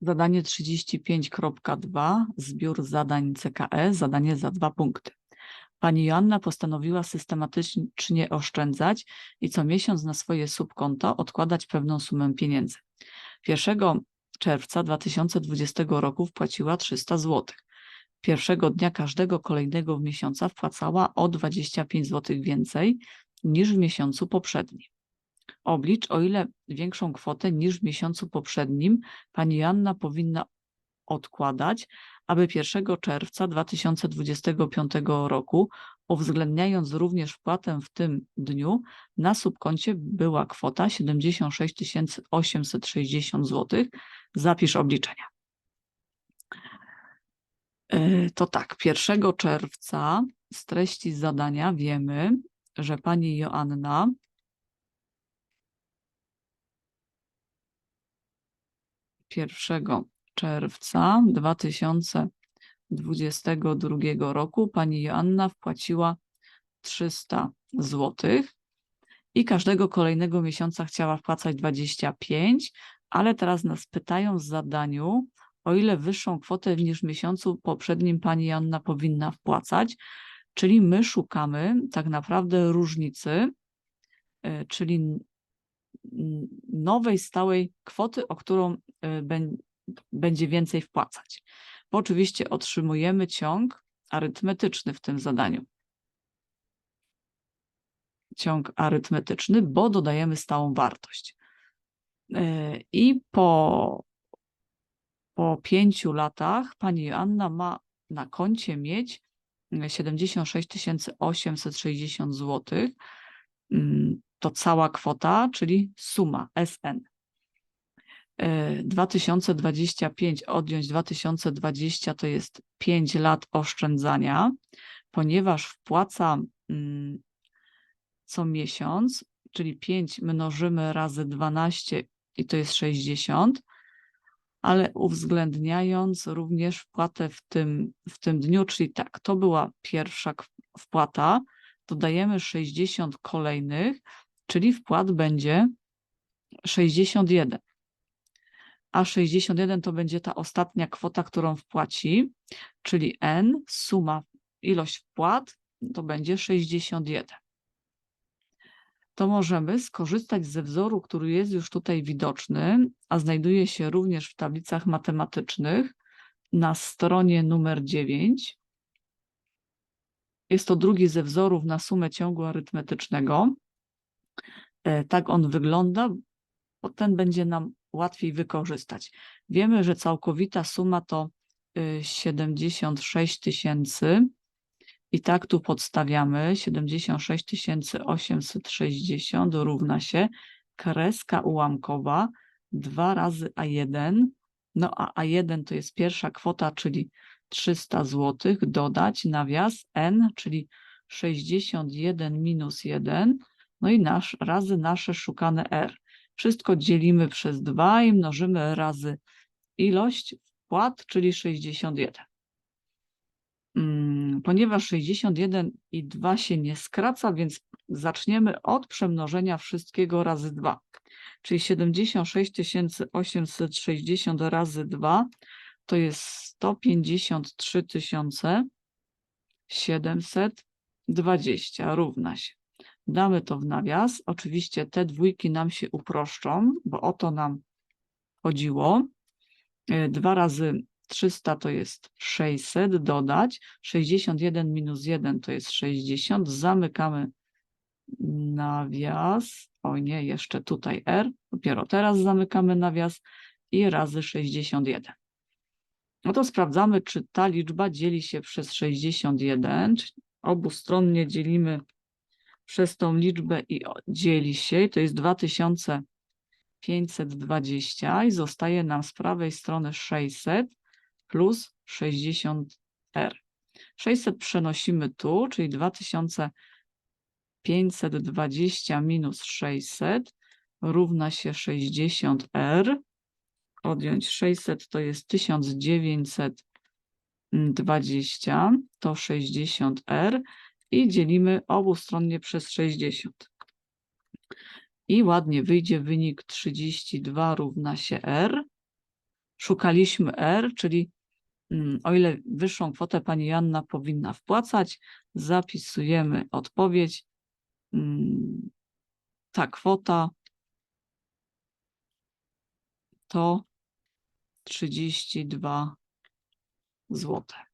Zadanie 35.2, zbiór zadań CKE, zadanie za dwa punkty. Pani Joanna postanowiła systematycznie oszczędzać i co miesiąc na swoje subkonto odkładać pewną sumę pieniędzy. 1 czerwca 2020 roku wpłaciła 300 zł. Pierwszego dnia każdego kolejnego miesiąca wpłacała o 25 zł więcej niż w miesiącu poprzednim. Oblicz, o ile większą kwotę niż w miesiącu poprzednim pani Joanna powinna odkładać, aby 1 czerwca 2025 roku, uwzględniając również wpłatę w tym dniu, na subkoncie była kwota 76 860 zł. Zapisz obliczenia. Yy, To tak, 1 czerwca z treści zadania wiemy, że pani Joanna pierwszego czerwca 2022 roku pani Joanna wpłaciła 300 zł i każdego kolejnego miesiąca chciała wpłacać 25, ale teraz nas pytają w zadaniu, o ile wyższą kwotę niż w miesiącu poprzednim pani Joanna powinna wpłacać, czyli my szukamy tak naprawdę różnicy, y, czyli nowej stałej kwoty, o którą y, bę- będzie więcej wpłacać. Bo oczywiście otrzymujemy ciąg arytmetyczny w tym zadaniu. Ciąg arytmetyczny, bo dodajemy stałą wartość. Yy, I po, po pięciu latach pani Joanna ma na koncie mieć yy, 76 860 zł. To cała kwota, czyli suma SN. Yy, 2025 odjąć 2020 to jest 5 lat oszczędzania, ponieważ wpłaca mm, co miesiąc, czyli 5 mnożymy razy 12 i to jest 60, ale uwzględniając również wpłatę w tym, w tym dniu, czyli tak, to była pierwsza wpłata, dodajemy 60 kolejnych, czyli wpłat będzie 61 a 61 to będzie ta ostatnia kwota, którą wpłaci, czyli N, suma, ilość wpłat, to będzie 61. To możemy skorzystać ze wzoru, który jest już tutaj widoczny, a znajduje się również w tablicach matematycznych na stronie numer 9. Jest to drugi ze wzorów na sumę ciągu arytmetycznego. E, Tak on wygląda, bo ten będzie nam łatwiej wykorzystać. Wiemy, że całkowita suma to y, 76 tysięcy. I tak tu podstawiamy 76 860 równa się kreska ułamkowa 2 razy A1, no a A1 to jest pierwsza kwota, czyli 300 zł, dodać nawias N, czyli 61 minus 1, no i nasz, razy nasze szukane R. Wszystko dzielimy przez 2 i mnożymy razy ilość wpłat, czyli 61. Mm, Ponieważ 61 i 2 się nie skraca, więc zaczniemy od przemnożenia wszystkiego razy 2. Czyli 76 860 razy 2 to jest 153 720 równa się. Damy to w nawias. Oczywiście te dwójki nam się uproszczą, bo o to nam chodziło. 2 razy 300 to jest 600, dodać 61 minus 1 to jest 60, zamykamy nawias, o nie, jeszcze tutaj R, dopiero teraz zamykamy nawias i razy 61. No to sprawdzamy, czy ta liczba dzieli się przez 61, czy obustronnie dzielimy przez tą liczbę i dzieli się, to jest 2520 i zostaje nam z prawej strony 600 plus 60R. 600 przenosimy tu, czyli 2520 minus 600 równa się 60R. Odjąć 600 to jest 1920, to 60R i dzielimy obustronnie przez 60. I ładnie wyjdzie wynik 32 równa się R. szukaliśmy R, czyli mm, o ile wyższą kwotę pani Joanna powinna wpłacać, zapisujemy odpowiedź. Mm, Ta kwota to 32 złote.